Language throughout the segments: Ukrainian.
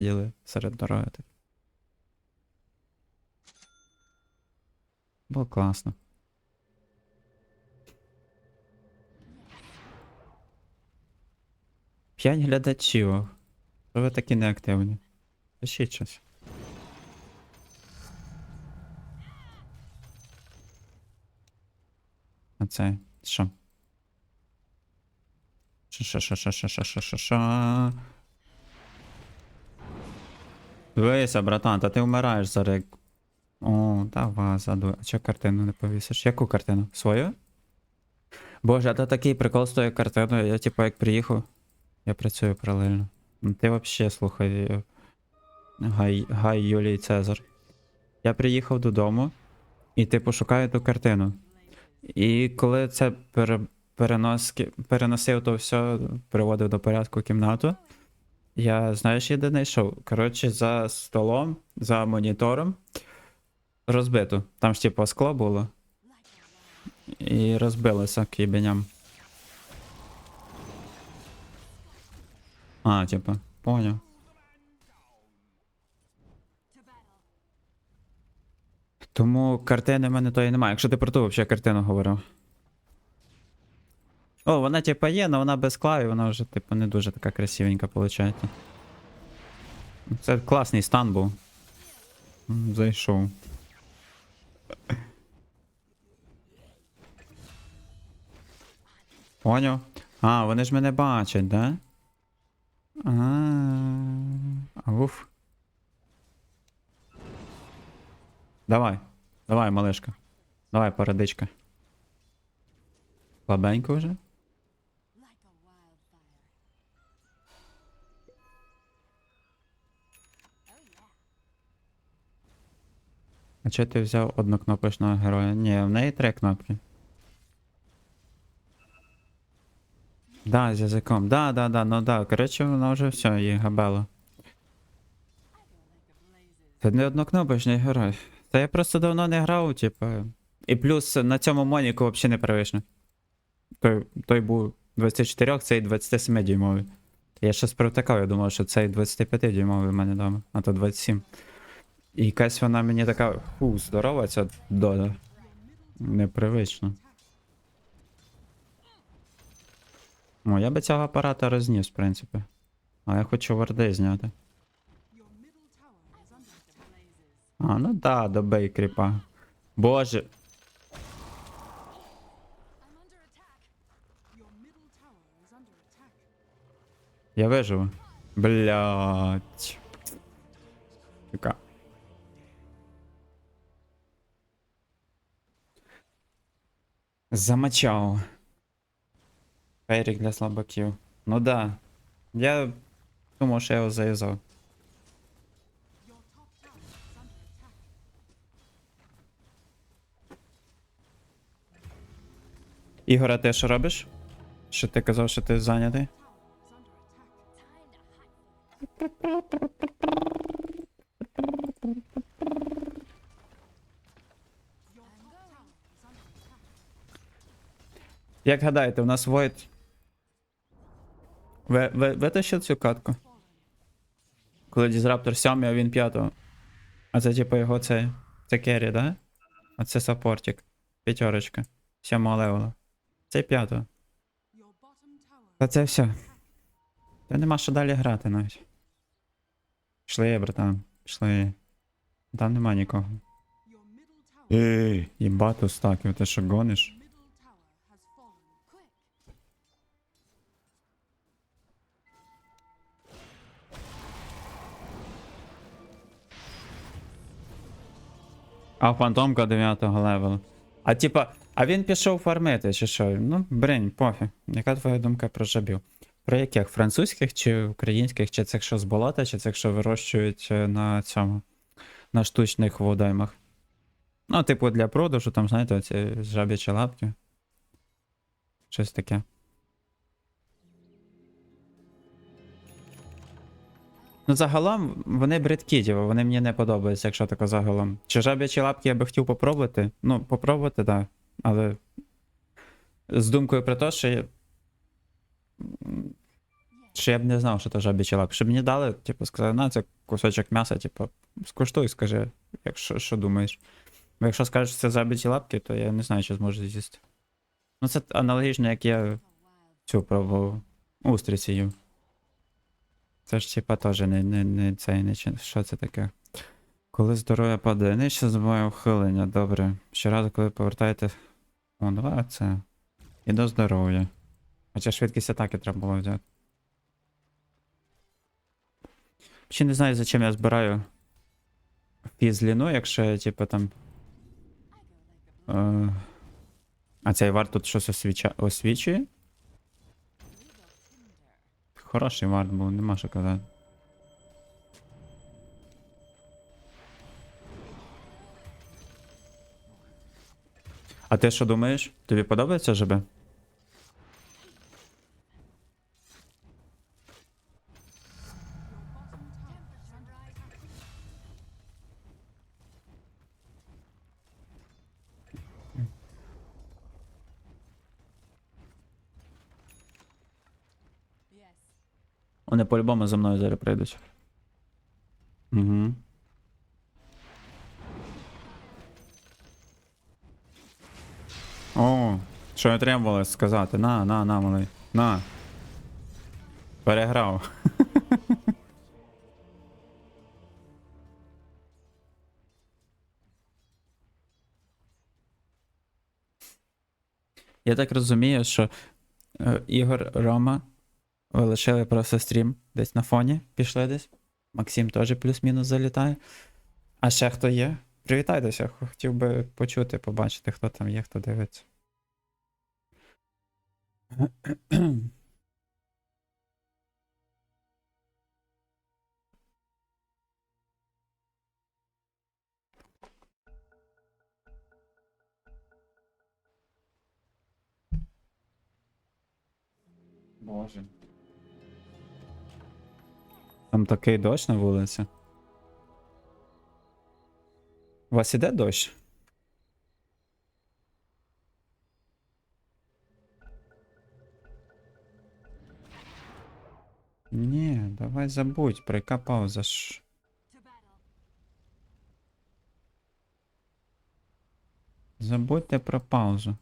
Діли серед дороги. Так. Було класно. П'ять глядачів. Що ви такі неактивні? Пишіть щось. А це що? Що, Дивися, братан, та ти вмираєш зараз. О, та ваза, ду- а чого картину не повісиш? Яку картину? Свою? Боже, а то такий прикол з тою картиною. Я типу як приїхав, я працюю паралельно. Ну, Ти взагалі слухай. е, Гай, Гай Юлій Цезар. Я приїхав додому і типу шукаю ту картину. І коли це пере, переноски, переносив то все, приводив до порядку кімнату. Я, знаєш, єдине знайшов. Коротше, за столом, за монітором розбито. Там ж типу скло було. І розбилося кібеням. А, типу, поняв. Тому картини в мене тої немає. Якщо ти про ту взагалі картину говорив. О, вона типа є, але вона без скла, і вона вже, типу, не дуже така красивенька, виходить. Це класний стан був. Зайшов. Поняв? А, вони ж мене бачать, да? А, уф. Давай, давай, малишка. Давай, породичка. Слабенько вже? А ти взяв однокнопочного героя? Ні, в неї три кнопки. Да, з язиком. Да, да, да, ну да. Коротше, вона вже все, її габело. Це не однокнопочний герой. Та я просто давно не грав, типу. І плюс на цьому Моніку взагалі не привично. Той, той був 24, цей 27 дюймовий. Я щось провтикав, я думав, що цей 25 дюймовий в мене вдома, а то 27. І якась вона мені така, фу, здорова ця дода. Непривично. О, я би цього апарата розніс, в принципі. А я хочу варди зняти. А, ну да, добей кріпа. Боже. Я виживу. Блять. Така. Замочав. Фейрик для слабаків. Ну да. Я думав, що я його зав'язав. Ігора, ти що робиш? Що ти казав, що ти зайнятий? Як гадаєте, у нас Войт. Ви, ви, витащив цю катку? Коли Дізраптор 7, а він 5. А це типу його це. Це керрі, да? А це саппортик. П'ятерочка. Сьомого левела. Це п'ятого. Та це все. Та нема що далі грати навіть. Пішли, братан. Пішли. Там нема нікого. Ей, їбату стаків, ти що гониш? А фантомка 9 левела. А типа, а він пішов фармити, чи що? Ну, бринь, пофіг. Яка твоя думка про жабів? Про яких? Французьких чи українських, чи цих, що з болота, чи цих, що вирощують е, на цьому, на штучних водоймах? Ну, типу, для продажу, там, знаєте, оці жаб'ячі лапки. Щось таке. Ну, загалом вони бридкі, типу, вони мені не подобаються, якщо тако загалом. Чи жаб'ячі лапки я би хотів попробувати? Ну, попробувати, так. Да. Але з думкою про те, що. я- Що я б не знав, що то жабічі лапки. Щоб мені дали, типу, сказали, на, це кусочок м'яса, типу, скуштуй, скажи, якщо що думаєш. Бо якщо скажеш, що це жабічі лапки, то я не знаю, чи зможу з'їсти. Ну, це аналогічно, як я цю пробував устриці їв. Це ж типа теж не, не, не цей, не що це таке. Коли здоров'я падає нижче, забуває ухилення. Добре. Щоразу, коли повертаєте. О, давай це. І до здоров'я. Хоча швидкість атаки треба було взяти. Ще не знаю, зачем я збираю фізліну, якщо я, типу, там. Е... А цей варт тут щось освіча... освічує? Хороший вард був, нема що казати. А ти що думаєш? Тобі подобається ЖБ? Вони по-любому за мною зараз прийдуть. Угу. О, що я треба сказати? На, на, на, малий. На. Переграв. Я так розумію, що е, Ігор Рома лишили просто стрім десь на фоні, пішли десь. Максим теж плюс-мінус залітає. А ще хто є? Привітайтеся, хотів би почути, побачити, хто там є, хто дивиться. Боже. Там такий дощ на вулиці. У вас іде дощ? Ні, давай забудь, про яка пауза ж. Забудьте про паузу.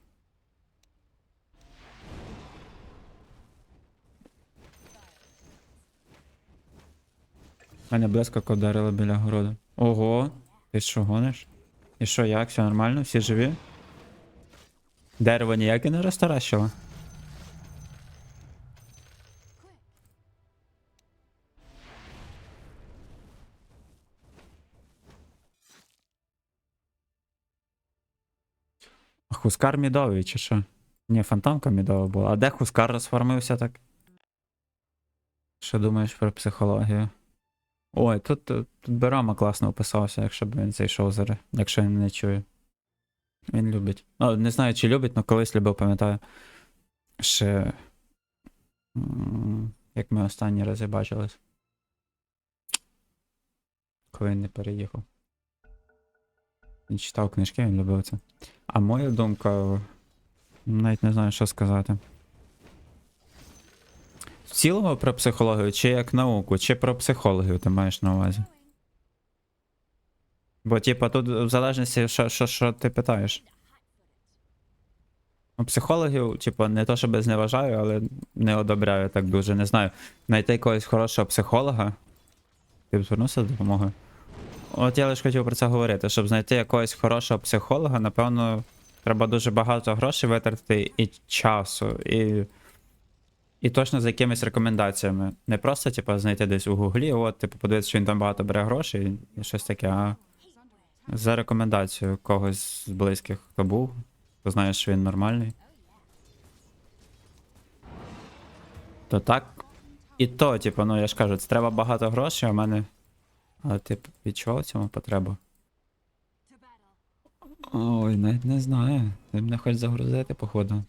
Мене блискавка вдарила біля городу. Ого, ти що гониш? І що, як? Все нормально? Всі живі? Дерево ніяке не розтаращило? Хускар мідовий, чи що? Ні, фантомка мідова була. А де Хускар розформився так? Що думаєш про психологію? Ой, тут, тут, тут Берама класно описався, якщо б він зайшов зараз, якщо він не чує. Він любить. Ну, не знаю, чи любить, але колись любив, пам'ятаю. Ще. Як ми останні рази бачились. Коли він не переїхав. Він читав книжки, він любив це. А моя думка. Навіть не знаю, що сказати. Цілому про психологію, чи як науку, чи про психологію ти маєш на увазі? Бо, типа, тут в залежності, що, що, що ти питаєш. Ну, психологів, типа, не то, щоб зневажаю, але не одобряю так дуже. Не знаю. Знайти якогось хорошого психолога. Ти б звернувся за допомогою? От я лише хотів про це говорити. Щоб знайти якогось хорошого психолога, напевно, треба дуже багато грошей витратити і часу, і. І точно за якимись рекомендаціями. Не просто, типу, знайти десь у гуглі, от, типу, подивитися, що він там багато бере грошей і щось таке, а за рекомендацією когось з близьких, хто був, хто знає, що він нормальний. То так. І то, типу, ну я ж кажу, це треба багато грошей, а в мене. Але ти відчував в цьому потребу? Ой, навіть не знаю. Ти мене хочеш загрузити, походу.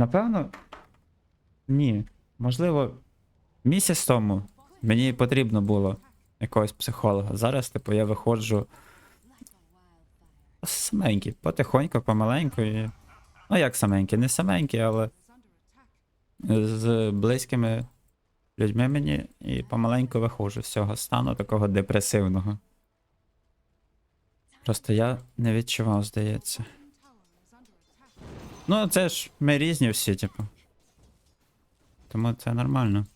Напевно. Ні. Можливо, місяць тому мені потрібно було якогось психолога. Зараз, типу, я виходжу саменький, потихоньку, помаленьку і. Ну, як саменький, не саменький, але з близькими людьми мені і помаленьку виходжу з цього стану такого депресивного. Просто я не відчував, здається. Ну, це ж ми різні всі, типу. Тому це нормально.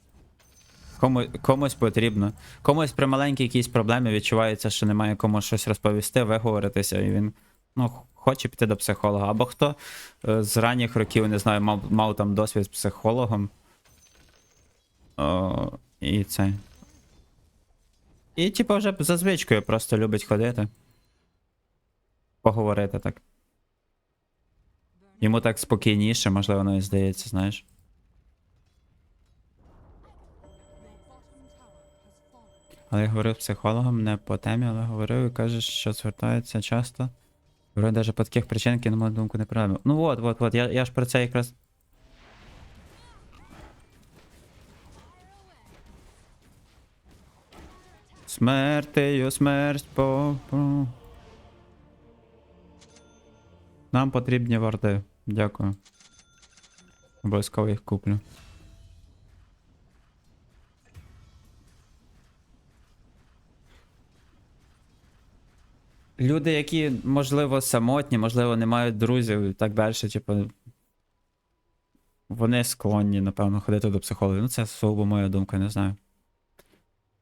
Кому, комусь потрібно. Комусь при маленькій якійсь проблемі відчувається, що немає кому щось розповісти, виговоритися, і він ну, хоче піти до психолога. Або хто е, з ранніх років, не знаю, мав, мав там досвід з психологом. О, і це. І, типу, вже за звичкою просто любить ходити. Поговорити так. Йому так спокійніше, можливо, навіть здається, знаєш. Але я говорив психологом не по темі, але говорив і каже, що звертається часто. Говорю, навіть по таких причинах, які, на мою думку, неправильно. Ну от, от, от, я, я ж про це якраз. Смертею, смерть по. Нам потрібні варди. Дякую. Обов'язково їх куплю. Люди, які, можливо, самотні, можливо, не мають друзів і так далі, типу. Вони склонні, напевно, ходити до психолога. Ну, це сугубо моя думка, не знаю.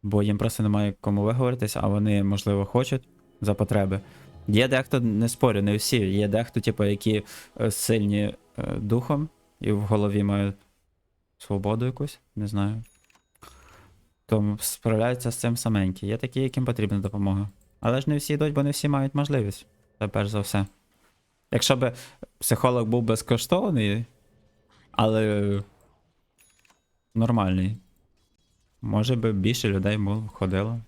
Бо їм просто немає кому виговоритися, а вони, можливо, хочуть за потреби. Є дехто, не спорю, не всі. Є дехто, типу, які е, сильні е, духом і в голові мають свободу якусь, не знаю. Тому справляються з цим саменькі. Є такі, яким потрібна допомога. Але ж не всі йдуть, бо не всі мають можливість. Це перш за все. Якщо б психолог був безкоштовний, але нормальний, може би більше людей ходило.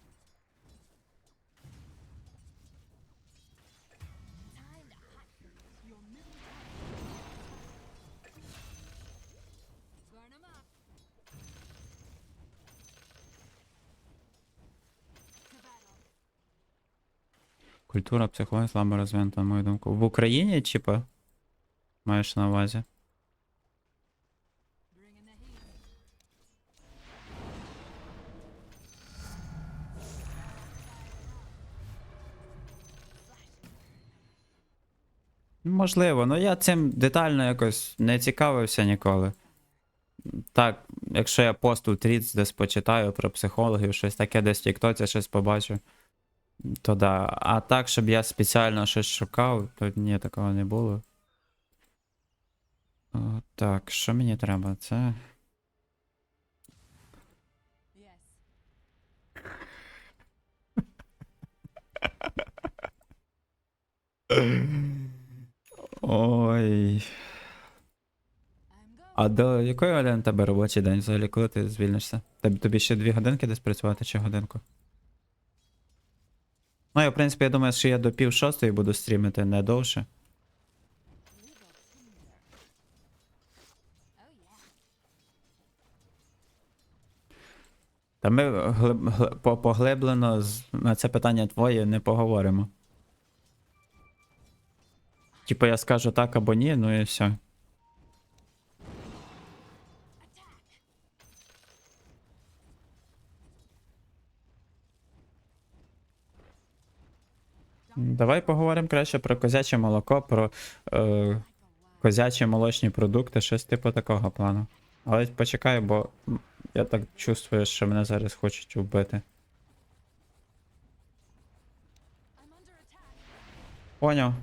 Культура, психологія слабо розвинута, на мою думку. В Україні, типа? Маєш на увазі? Можливо, ну я цим детально якось не цікавився ніколи. Так, якщо я пост у Тріц десь почитаю про психологів, щось таке, десь в Тіктоці щось побачу, то да. А так, щоб я спеціально щось шукав, то ні, такого не було. О, так, що мені треба? Це. Ой. А до якої години тебе робочий день взагалі, коли ти звільнишся? Тобі ще дві годинки десь працювати чи годинку? Ну, я, в принципі, я думаю, що я до пів шостої буду стрімити не довше. Та ми глиб, глиб- поглиблено на це питання твоє не поговоримо. Типу я скажу так або ні, ну і все. Давай поговоримо краще про козяче молоко, про е, козячі молочні продукти, щось типу такого плану. Але почекай, бо я так чувствую, що мене зараз хочуть вбити. Поняв.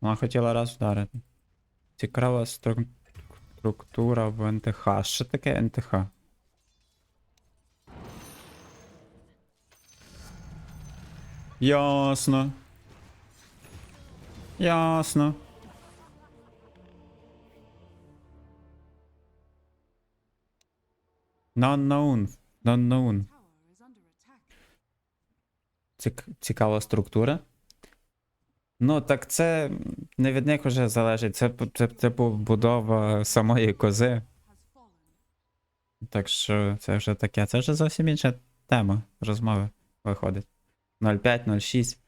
Вона хотіла раз вдарити. Цікава стру- структура в НТХ. Що таке НТХ? Ясно. Ясно. Non-known. Non-known. Цік... Цікава структура. Ну, так це не від них вже залежить. Це, це, типу будова самої кози. Так що це вже таке. Це вже зовсім інша тема розмови виходить. 0,5, 0,6.